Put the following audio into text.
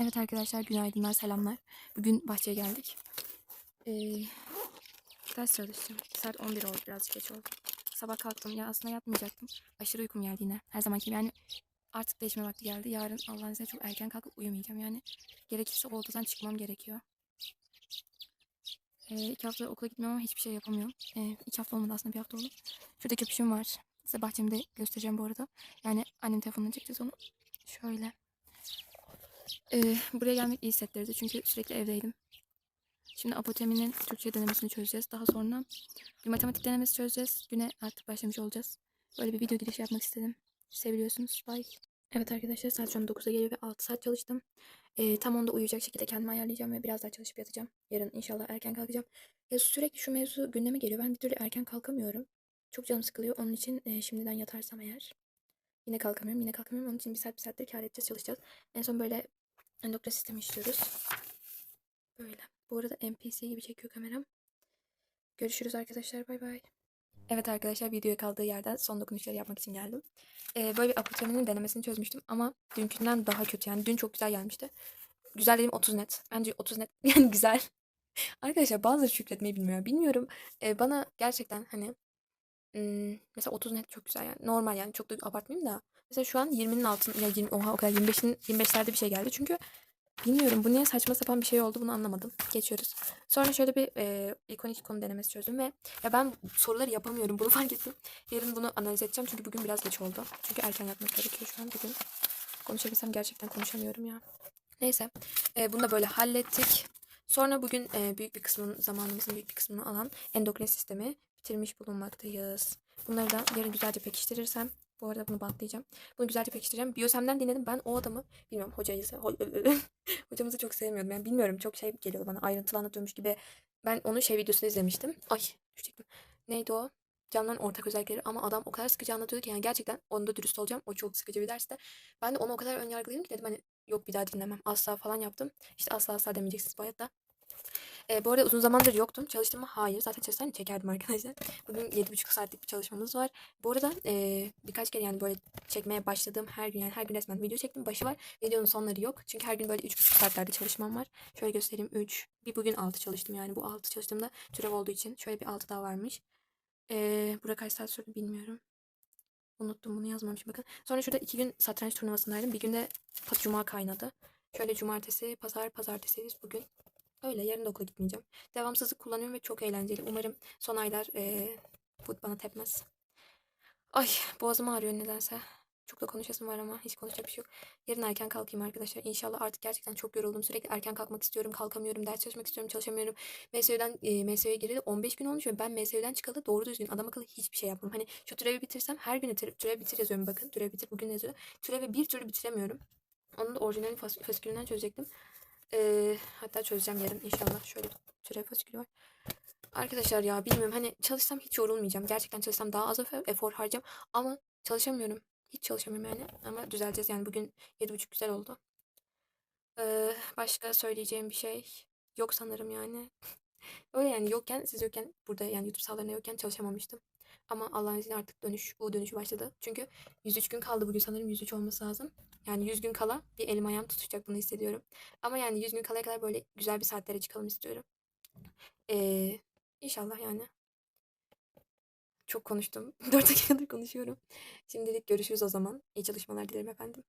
Evet arkadaşlar günaydınlar, selamlar. Bugün bahçeye geldik. Ee, ders çalışacağım. Saat 11 oldu, birazcık geç oldu. Sabah kalktım. Ya aslında yatmayacaktım. Aşırı uykum geldi yine. Her zamanki. Yani artık değişme vakti geldi. Yarın Allah'ın izniyle çok erken kalkıp uyumayacağım. Yani gerekirse odadan çıkmam gerekiyor. Ee, iki hafta okula gitmiyorum ama hiçbir şey yapamıyorum. Ee, iki hafta olmadı aslında bir hafta oldu. Şurada köpüşüm var. Size bahçemde göstereceğim bu arada. Yani annem telefonuna çekeceğiz onu. Şöyle. Ee, buraya gelmek iyi hissettirdi çünkü sürekli evdeydim. Şimdi apoteminin Türkçe denemesini çözeceğiz. Daha sonra bir matematik denemesi çözeceğiz. Güne artık başlamış olacağız. Böyle bir video girişi yapmak istedim. Seviyorsunuz. Bye. Evet arkadaşlar saat şu an 9'a geliyor ve 6 saat çalıştım. Ee, tam onda uyuyacak şekilde kendimi ayarlayacağım ve biraz daha çalışıp yatacağım. Yarın inşallah erken kalkacağım. Ya sürekli şu mevzu gündeme geliyor. Ben bir türlü erken kalkamıyorum. Çok canım sıkılıyor. Onun için e, şimdiden yatarsam eğer. Yine kalkamıyorum. Yine kalkamıyorum. Onun için bir saat bir saattir kâr edeceğiz, çalışacağız. En son böyle endokrin sistemi işliyoruz. Böyle. Bu arada NPC gibi çekiyor kameram. Görüşürüz arkadaşlar. Bay bay. Evet arkadaşlar videoya kaldığı yerden son dokunuşları yapmak için geldim. Ee, böyle bir apoteminin denemesini çözmüştüm ama dünkünden daha kötü. Yani dün çok güzel gelmişti. Güzel dediğim 30 net. Bence 30 net yani güzel. Arkadaşlar bazıları şükretmeyi bilmiyor. Bilmiyorum. Ee, bana gerçekten hani hmm, mesela 30 net çok güzel yani. Normal yani çok da abartmayayım da. Mesela şu an 20'nin altında ya 20 oha o kadar 25'in 25'lerde bir şey geldi. Çünkü bilmiyorum bu niye saçma sapan bir şey oldu bunu anlamadım. Geçiyoruz. Sonra şöyle bir e, ikonik konu denemesi çözdüm ve ya ben soruları yapamıyorum bunu fark ettim. Yarın bunu analiz edeceğim çünkü bugün biraz geç oldu. Çünkü erken yatmak gerekiyor şu an bugün. Konuşabilsem gerçekten konuşamıyorum ya. Neyse. E, bunu da böyle hallettik. Sonra bugün e, büyük bir kısmını, zamanımızın büyük bir kısmını alan endokrin sistemi bitirmiş bulunmaktayız. Bunları da yarın güzelce pekiştirirsem bu arada bunu bantlayacağım. Bunu güzelce pekiştireceğim. Biyosem'den dinledim. Ben o adamı bilmiyorum hocayı ho- hocamızı çok sevmiyordum. Yani bilmiyorum çok şey geliyordu bana ayrıntılı anlatıyormuş gibi. Ben onun şey videosunu izlemiştim. Ay düşecektim. Neydi o? Canlıların ortak özellikleri ama adam o kadar sıkıcı anlatıyordu ki yani gerçekten onda dürüst olacağım. O çok sıkıcı bir derste. Ben de ona o kadar ön yargılıyım ki dedim hani yok bir daha dinlemem. Asla falan yaptım. İşte asla asla demeyeceksiniz bu hayatta. E, bu arada uzun zamandır yoktum. Çalıştım mı? Hayır. Zaten çalışsaydım çekerdim arkadaşlar. Bugün 7,5 saatlik bir çalışmamız var. Bu arada e, birkaç kere yani böyle çekmeye başladığım her gün yani her gün resmen video çektim. Başı var. Videonun sonları yok. Çünkü her gün böyle 3,5 saatlerde çalışmam var. Şöyle göstereyim. 3. Bir bugün 6 çalıştım yani. Bu 6 çalıştığımda türev olduğu için. Şöyle bir 6 daha varmış. E, burada kaç saat sürdü bilmiyorum. Unuttum bunu yazmamışım bakın. Sonra şurada iki gün satranç turnuvasındaydım. Bir günde cuma kaynadı. Şöyle cumartesi, pazar, pazartesiyiz bugün. Öyle yarın da okula gitmeyeceğim. Devamsızlık kullanıyorum ve çok eğlenceli. Umarım son aylar e, bu bana tepmez. Ay boğazım ağrıyor nedense. Çok da konuşasım var ama hiç konuşacak bir şey yok. Yarın erken kalkayım arkadaşlar. İnşallah artık gerçekten çok yoruldum. Sürekli erken kalkmak istiyorum. Kalkamıyorum. Ders çalışmak istiyorum. Çalışamıyorum. MSÜ'den e, MSÜ'ye gireli 15 gün olmuş ve ben MSÜ'den çıkalı doğru düzgün adam akıllı hiçbir şey yapmadım. Hani şu türevi bitirsem her gün türev, türev bitir yazıyorum bakın. Türev bitir bugün yazıyor. Türevi bir türlü bitiremiyorum. Onu da orijinal fas fasikülünden çözecektim. Ee, hatta çözeceğim yarın inşallah. Şöyle türev fasikülü var. Arkadaşlar ya bilmiyorum hani çalışsam hiç yorulmayacağım. Gerçekten çalışsam daha az efor harcam ama çalışamıyorum. Hiç çalışamıyorum yani. Ama düzeleceğiz yani bugün 7.30 güzel oldu. Ee, başka söyleyeceğim bir şey yok sanırım yani. Öyle yani yokken siz yokken burada yani YouTube sahalarında yokken çalışamamıştım. Ama Allah'ın izniyle artık dönüş, bu dönüşü başladı. Çünkü 103 gün kaldı bugün sanırım 103 olması lazım. Yani 100 gün kala bir elim ayağım tutacak bunu hissediyorum. Ama yani 100 gün kalaya kadar böyle güzel bir saatlere çıkalım istiyorum. Ee, inşallah yani. Çok konuştum. 4 dakikadır konuşuyorum. Şimdilik görüşürüz o zaman. İyi çalışmalar dilerim efendim.